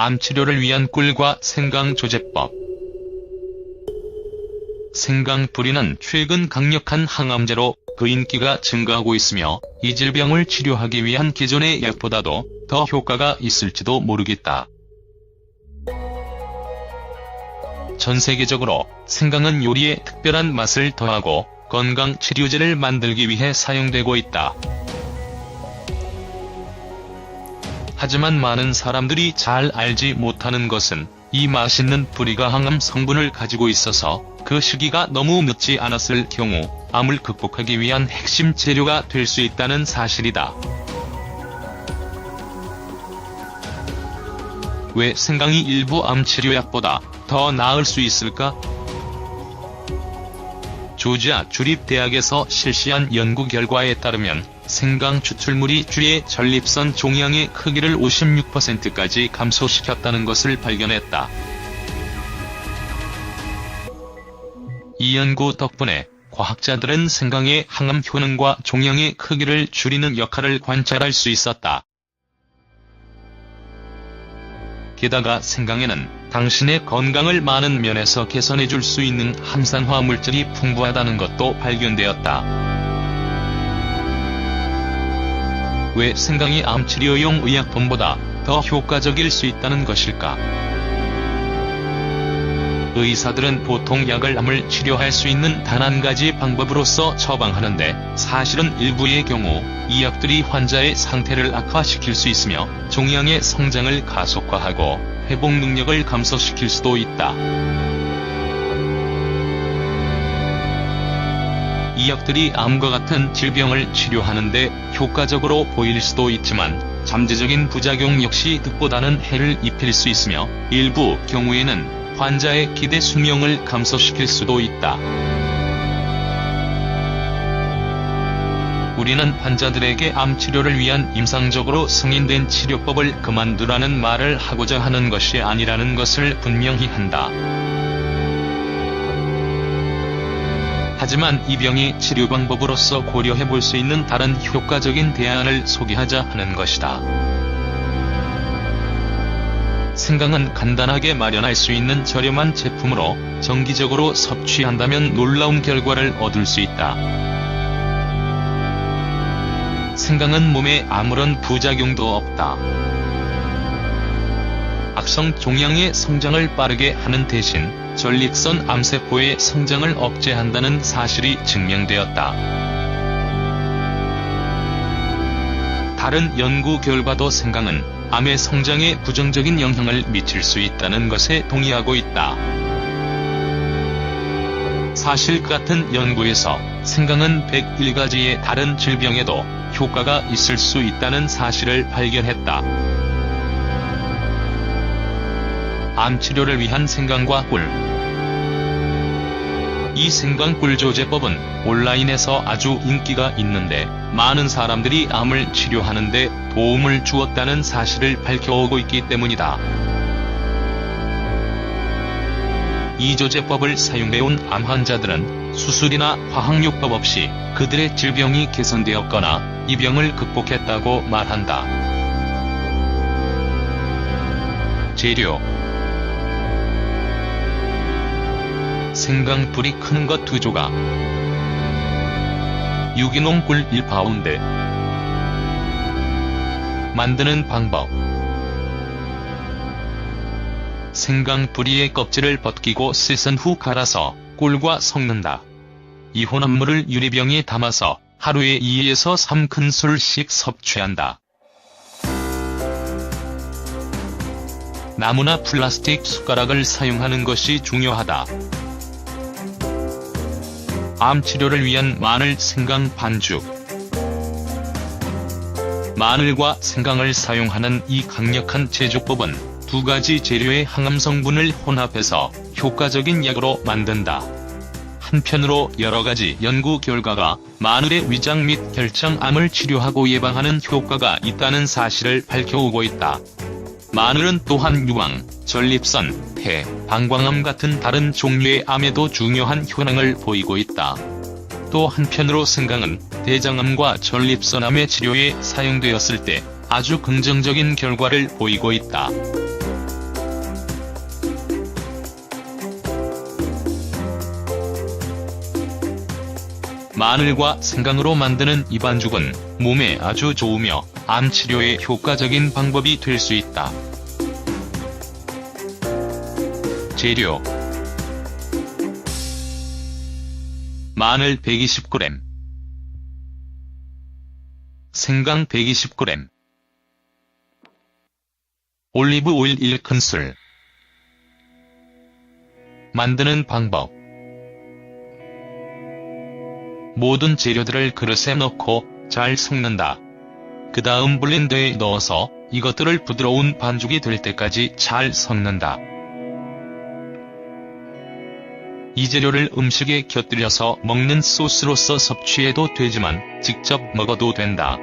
암 치료를 위한 꿀과 생강 조제법. 생강 뿌리는 최근 강력한 항암제로 그 인기가 증가하고 있으며 이 질병을 치료하기 위한 기존의 약보다도 더 효과가 있을지도 모르겠다. 전 세계적으로 생강은 요리에 특별한 맛을 더하고 건강 치료제를 만들기 위해 사용되고 있다. 하지만 많은 사람들이 잘 알지 못하는 것은 이 맛있는 뿌리가 항암 성분을 가지고 있어서 그 시기가 너무 늦지 않았을 경우 암을 극복하기 위한 핵심 재료가 될 수 있다는 사실이다. 왜 생강이 일부 암 치료약보다 더 나을 수 있을까? 조지아 주립대학에서 실시한 연구 결과에 따르면 생강 추출물이 쥐의 전립선 종양의 크기를 56%까지 감소시켰다는 것을 발견했다. 이 연구 덕분에 과학자들은 생강의 항암 효능과 종양의 크기를 줄이는 역할을 관찰할 수 있었다. 게다가 생강에는 당신의 건강을 많은 면에서 개선해줄 수 있는 항산화 물질이 풍부하다는 것도 발견되었다. 왜 생강이 암치료용 의약품보다 더 효과적일 수 있다는 것일까? 의사들은 보통 약을 암을 치료할 수 있는 단 한 가지 방법으로서 처방하는데 사실은 일부의 경우 이 약들이 환자의 상태를 악화시킬 수 있으며 종양의 성장을 가속화하고 회복 능력을 감소시킬 수도 있다. 이 약들이 암과 같은 질병을 치료하는데 효과적으로 보일 수도 있지만 잠재적인 부작용 역시 득보다는 해를 입힐 수 있으며 일부 경우에는 환자의 기대 수명을 감소시킬 수도 있다. 우리는 환자들에게 암 치료를 위한 임상적으로 승인된 치료법을 그만두라는 말을 하고자 하는 것이 아니라는 것을 분명히 한다. 하지만 이 병의 치료 방법으로서 고려해 볼 수 있는 다른 효과적인 대안을 소개하자 하는 것이다. 생강은 간단하게 마련할 수 있는 저렴한 제품으로 정기적으로 섭취한다면 놀라운 결과를 얻을 수 있다. 생강은 몸에 아무런 부작용도 없다. 악성 종양의 성장을 빠르게 하는 대신 전립선 암세포의 성장을 억제한다는 사실이 증명되었다. 다른 연구 결과도 생강은 암의 성장에 부정적인 영향을 미칠 수 있다는 것에 동의하고 있다. 사실 같은 연구에서 생강은 101가지의 다른 질병에도 효과가 있을 수 있다는 사실을 발견했다. 암 치료를 위한 생강과 꿀. 이 생강 꿀 조제법은 온라인에서 아주 인기가 있는데 많은 사람들이 암을 치료하는데 도움을 주었다는 사실을 밝혀오고 있기 때문이다. 이 조제법을 사용해온 암 환자들은 수술이나 화학요법 없이 그들의 질병이 개선되었거나 이 병을 극복했다고 말한다. 재료 생강불이 큰것 2조각 유기농 꿀 1파운드 만드는 방법 생강 뿌리의 껍질을 벗기고 씻은 후 갈아서 꿀과 섞는다. 이 혼합물을 유리병에 담아서 하루에 2에서 3큰술씩 섭취한다. 나무나 플라스틱 숟가락을 사용하는 것이 중요하다. 암 치료를 위한 마늘 생강 반죽 마늘과 생강을 사용하는 이 강력한 제조법은 두 가지 재료의 항암 성분을 혼합해서 효과적인 약으로 만든다. 한편으로 여러 가지 연구 결과가 마늘의 위장 및 결장암을 치료하고 예방하는 효과가 있다는 사실을 밝혀오고 있다. 마늘은 또한 유황, 전립선, 폐, 방광암 같은 다른 종류의 암에도 중요한 효능을 보이고 있다. 또 한편으로 생강은 대장암과 전립선암의 치료에 사용되었을 때 아주 긍정적인 결과를 보이고 있다. 마늘과 생강으로 만드는 이 반죽은 몸에 아주 좋으며 암 치료에 효과적인 방법이 될 수 있다. 재료. 마늘 120g 생강 120g 올리브 오일 1큰술. 만드는 방법. 모든 재료들을 그릇에 넣고 잘 섞는다. 그 다음 블렌더에 넣어서 이것들을 부드러운 반죽이 될 때까지 잘 섞는다. 이 재료를 음식에 곁들여서 먹는 소스로서 섭취해도 되지만 직접 먹어도 된다.